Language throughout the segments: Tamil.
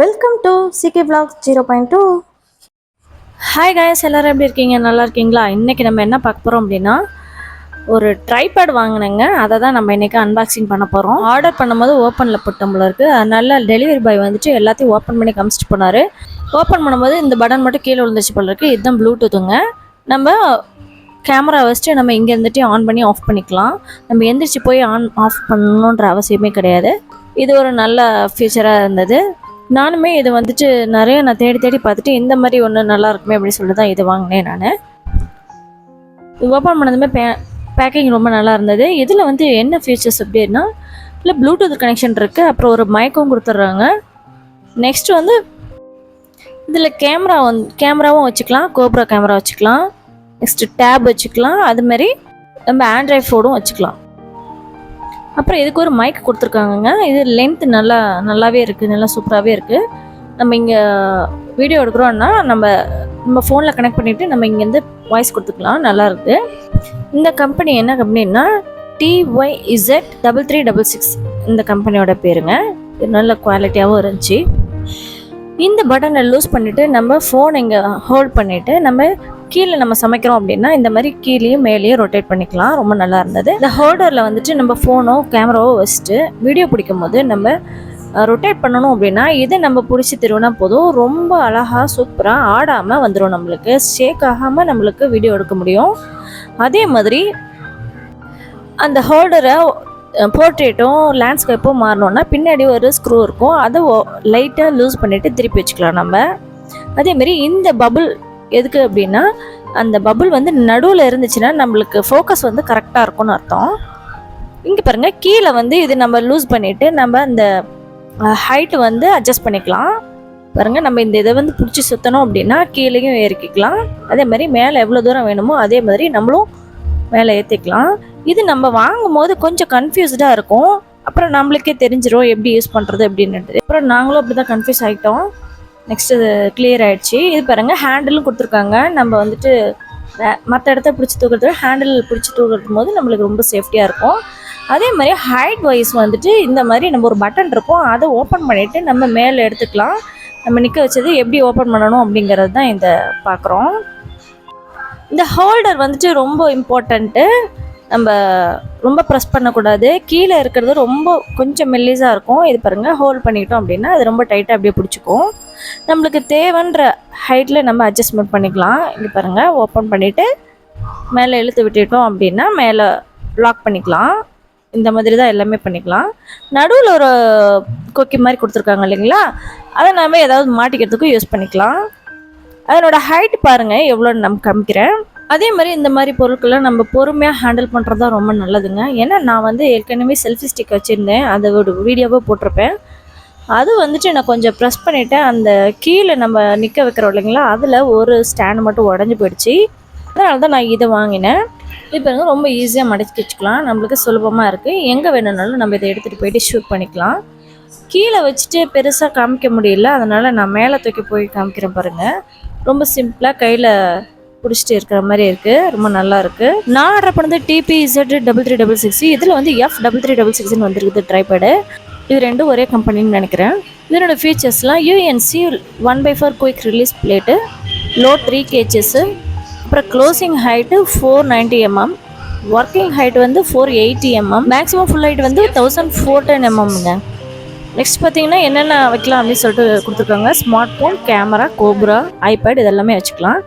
Welcome to CK block zero point two hi guys எல்லோரும் எப்படி இருக்கீங்க? நல்லா இருக்கீங்களா? இன்றைக்கி நம்ம என்ன பார்க்க போகிறோம் அப்படின்னா ஒரு ட்ரைபேட் வாங்கினேங்க. அதை தான் நம்ம இன்றைக்கி அன்பாக்சிங் பண்ண போகிறோம் ஆர்டர் பண்ணும்போது ஓப்பனில் போட்டோம்ல இருக்குது அதனால டெலிவரி பாய் வந்துட்டு எல்லாத்தையும் ஓப்பன் பண்ணி காமிச்சிட்டு போனார். ஓப்பன் பண்ணும்போது இந்த பட்டன் மட்டும் கீழே விழுந்துச்சு போல இருக்குது இதுதான் ப்ளூடூத்துங்க நம்ம கேமரா வச்சுட்டு நம்ம இங்கே இருந்துட்டு ஆன் பண்ணி ஆஃப் பண்ணிக்கலாம். நம்ம எந்திரிச்சு போய் ஆன் ஆஃப் பண்ணணுன்ற அவசியமே கிடையாது. இது ஒரு நல்ல ஃபீச்சராக இருந்தது. நானுமே இதை வந்துட்டு நிறைய நான் தேடி தேடி பார்த்துட்டு இந்த மாதிரி ஒன்று நல்லா இருக்குமே அப்படின்னு சொல்லி தான் இது வாங்கினேன் நான். இது ஓப்பன் பண்ணதுமே பே பேக்கிங் ரொம்ப நல்லா இருந்தது. இதில் வந்து என்ன ஃபீச்சர்ஸ் அப்படின்னா இல்லை ப்ளூடூத் கனெக்ஷன் இருக்குது அப்புறம் ஒரு மைக்கும் கொடுத்துட்றாங்க. நெக்ஸ்ட் வந்து இதில் கேமரா வந்து கேமராவும் வச்சுக்கலாம். கோப்ரா கேமரா வச்சுக்கலாம். நெக்ஸ்ட்டு டேப் வச்சுக்கலாம். அதுமாரி நம்ம ஆண்ட்ராய்ட் ஃபோனும் வச்சுக்கலாம். அப்புறம் இதுக்கு ஒரு மைக் கொடுத்துருக்காங்கங்க. இது லென்த் நல்லா நல்லாவே இருக்குது நல்லா சூப்பராகவே இருக்குது நம்ம இங்கே வீடியோ எடுக்கிறோன்னா நம்ம நம்ம ஃபோனில் கனெக்ட் பண்ணிவிட்டு நம்ம இங்கேருந்து வாய்ஸ் கொடுத்துக்கலாம். நல்லா இருக்குது இந்த கம்பெனி என்ன கம்பெனின்னா DY Z double three double six இந்த கம்பெனியோட பேருங்க. இது நல்ல குவாலிட்டியாகவும் இருந்துச்சு. இந்த பட்டனை லூஸ் பண்ணிவிட்டு நம்ம ஃபோன் இங்கே ஹோல்ட் பண்ணிவிட்டு நம்ம கீழே நம்ம சமைக்கிறோம் அப்படின்னா இந்த மாதிரி கீழேயும் மேலேயும் ரொட்டேட் பண்ணிக்கலாம். ரொம்ப நல்லா இருந்தது. இந்த ஹோல்டரில் வந்துட்டு நம்ம ஃபோனோ கேமராவோ வச்சுட்டு வீடியோ பிடிக்கும் போது நம்ம ரொட்டேட் பண்ணணும் அப்படின்னா இதை நம்ம பிடிச்சி திருவினா போதும். ரொம்ப அழகாக சூப்பராக ஆடாமல் வந்துடும் நம்மளுக்கு. ஷேக் ஆகாமல் நம்மளுக்கு வீடியோ எடுக்க முடியும். அதே மாதிரி அந்த ஹோல்டரை போர்ட்ரேட்டும் லேண்ட்ஸ்கேப்பும் மாறணும்னா பின்னாடி ஒரு ஸ்க்ரூ இருக்கும். அதை லைட்டாக லூஸ் பண்ணிவிட்டு திருப்பி வச்சுக்கலாம் நம்ம. அதேமாரி இந்த பபுள் எதுக்கு அப்படின்னா அந்த பபுள் வந்து நடுவில் இருந்துச்சுன்னா நம்மளுக்கு ஃபோக்கஸ் வந்து கரெக்டாக இருக்கும்னு அர்த்தம். இங்கே பாருங்கள் கீழே வந்து இது நம்ம லூஸ் பண்ணிவிட்டு நம்ம அந்த ஹைட்டு வந்து அட்ஜஸ்ட் பண்ணிக்கலாம். பாருங்க நம்ம இந்த இதை வந்து பிடிச்சி சுற்றணும் அப்படின்னா கீழேயும் ஏறிக்கிக்கலாம் அதே மாதிரி மேலே எவ்வளோ தூரம் வேணுமோ அதே மாதிரி நம்மளும் மேலே ஏற்றிக்கலாம் இது நம்ம வாங்கும் போது கொஞ்சம் கன்ஃபியூஸ்டாக இருக்கும். அப்புறம் நம்மளுக்கே தெரிஞ்சிடும் எப்படி யூஸ் பண்ணுறது அப்படின்ட்டு அப்புறம் நாங்களும் அப்படி தான் கன்ஃபியூஸ் ஆகிட்டோம் நெக்ஸ்ட் இது கிளியர் ஆகிடுச்சு இது பாருங்கள் ஹேண்டிலும் கொடுத்துருக்காங்க. நம்ம வந்துட்டு மற்ற இடத்த பிடிச்சி தூக்கிறது ஹேண்டில் பிடிச்சி தூக்கிறது போது நம்மளுக்கு ரொம்ப சேஃப்டியாக இருக்கும். அதே மாதிரி ஹைட் வைஸ் வந்துட்டு இந்த மாதிரி நம்ம ஒரு பட்டன் இருக்கும். அதை ஓப்பன் பண்ணிவிட்டு நம்ம மேலே எடுத்துக்கலாம். நம்ம நிற்க வச்சது எப்படி ஓப்பன் பண்ணணும் அப்படிங்கிறது தான் இந்த பார்க்குறோம். இந்த ஹோல்டர் வந்துட்டு ரொம்ப இம்பார்ட்டண்ட்டு நம்ம ரொம்ப ப்ரெஸ் பண்ணக்கூடாது. கீழே இருக்கிறது ரொம்ப கொஞ்சம் மெல்லிஸாக இருக்கும். இது பாருங்கள் ஹோல்ட் பண்ணிக்கிட்டோம் அப்படின்னா அது ரொம்ப டைட்டாக அப்படியே பிடிச்சிக்கும். நம்மளுக்கு தேவைன்ற ஹைட்டில் நம்ம அட்ஜஸ்ட்மெண்ட் பண்ணிக்கலாம். இது பாருங்கள் ஓப்பன் பண்ணிவிட்டு மேலே இழுத்து விட்டுட்டோம் அப்படின்னா மேலே லாக் பண்ணிக்கலாம். இந்த மாதிரி தான் எல்லாமே பண்ணிக்கலாம். நடுவில் ஒரு கொக்கி மாதிரி கொடுத்துருக்காங்க இல்லைங்களா? அதை நம்ம ஏதாவது மாட்டிக்கிறதுக்கும் யூஸ் பண்ணிக்கலாம். அதனோட ஹைட் பாருங்கள் எவ்வளோன்னு நம்ம காமிக்கிறேன். அதே மாதிரி இந்த மாதிரி பொருட்களை நம்ம பொறுமையாக ஹேண்டில் பண்ணுறது தான் ரொம்ப நல்லதுங்க. ஏன்னா நான் வந்து ஏற்கனவே செல்ஃபி ஸ்டிக் வச்சுருந்தேன். அதை ஒரு வீடியோவை போட்டிருப்பேன். அது வந்துட்டு நான் கொஞ்சம் ப்ரெஸ் பண்ணிவிட்டேன் அந்த கீழே நம்ம நிற்க வைக்கிறோம் இல்லைங்களா அதில் ஒரு ஸ்டாண்ட் மட்டும் உடஞ்சி போயிடுச்சு. அதனால தான் நான் இதை வாங்கினேன். இப்போ வந்து ரொம்ப ஈஸியாக மடக்கி வச்சுக்கலாம். நம்மளுக்கு சுலபமாக இருக்குது எங்கே வேணும்னாலும் நம்ம இதை எடுத்துகிட்டு போயிட்டு ஷூட் பண்ணிக்கலாம். கீழே வச்சுட்டு பெருசாக காமிக்க முடியல. அதனால் நான் மேலே தூக்கி போய் காமிக்கிறேன் பாருங்கள் ரொம்ப சிம்பிளாக கையில் பிடிச்சிட்டு இருக்கிற மாதிரி இருக்குது ரொம்ப நல்லா இருக்குது நான் ஆர்டர் பண்ணது DB Z double three double six இதில் வந்து எஃப் டபுள் த்ரீ டபுள் சிக்ஸ்னு வந்துருக்குது. ட்ரைபேடு இது ரெண்டும் ஒரே கம்பெனின்னு நினைக்கிறேன். இதனோட ஃபீச்சர்ஸ்லாம் UNC one by four quick release plate low three gauges அப்புறம் closing height four ninety mm working height வந்து four eighty mm maximum full height வந்து தௌசண்ட் ஃபோர் டென் எம்எம்ங்க நெக்ஸ்ட் பார்த்தீங்கன்னா என்னென்ன வைக்கலாம் அப்படின்னு சொல்லிட்டு கொடுத்துருக்காங்க. Smart phone camera cobra iPad இதெல்லாமே வச்சுக்கலாம்.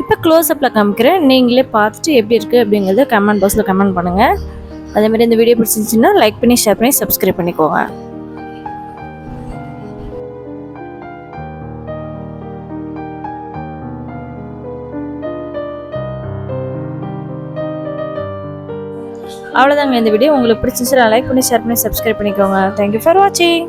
இப்போ க்ளோஸ்அப்பில் காமிக்கிறேன். நீங்களே பார்த்துட்டு எப்படி இருக்குது அப்படிங்கிறத கமெண்ட் பாக்ஸில் கமெண்ட் பண்ணுங்கள் அதேமாதிரி இந்த வீடியோ பிடிச்சிருந்துச்சின்னா லைக் பண்ணி ஷேர் பண்ணி சப்ஸ்கிரைப் பண்ணிக்கோங்க. அவ்வளோதாங்க இந்த வீடியோ உங்களுக்கு பிடிச்சிருந்துச்சுன்னா லைக் பண்ணி ஷேர் பண்ணி சப்ஸ்கிரைப் பண்ணிக்கோங்க. தேங்க்யூ ஃபார் வாட்சிங்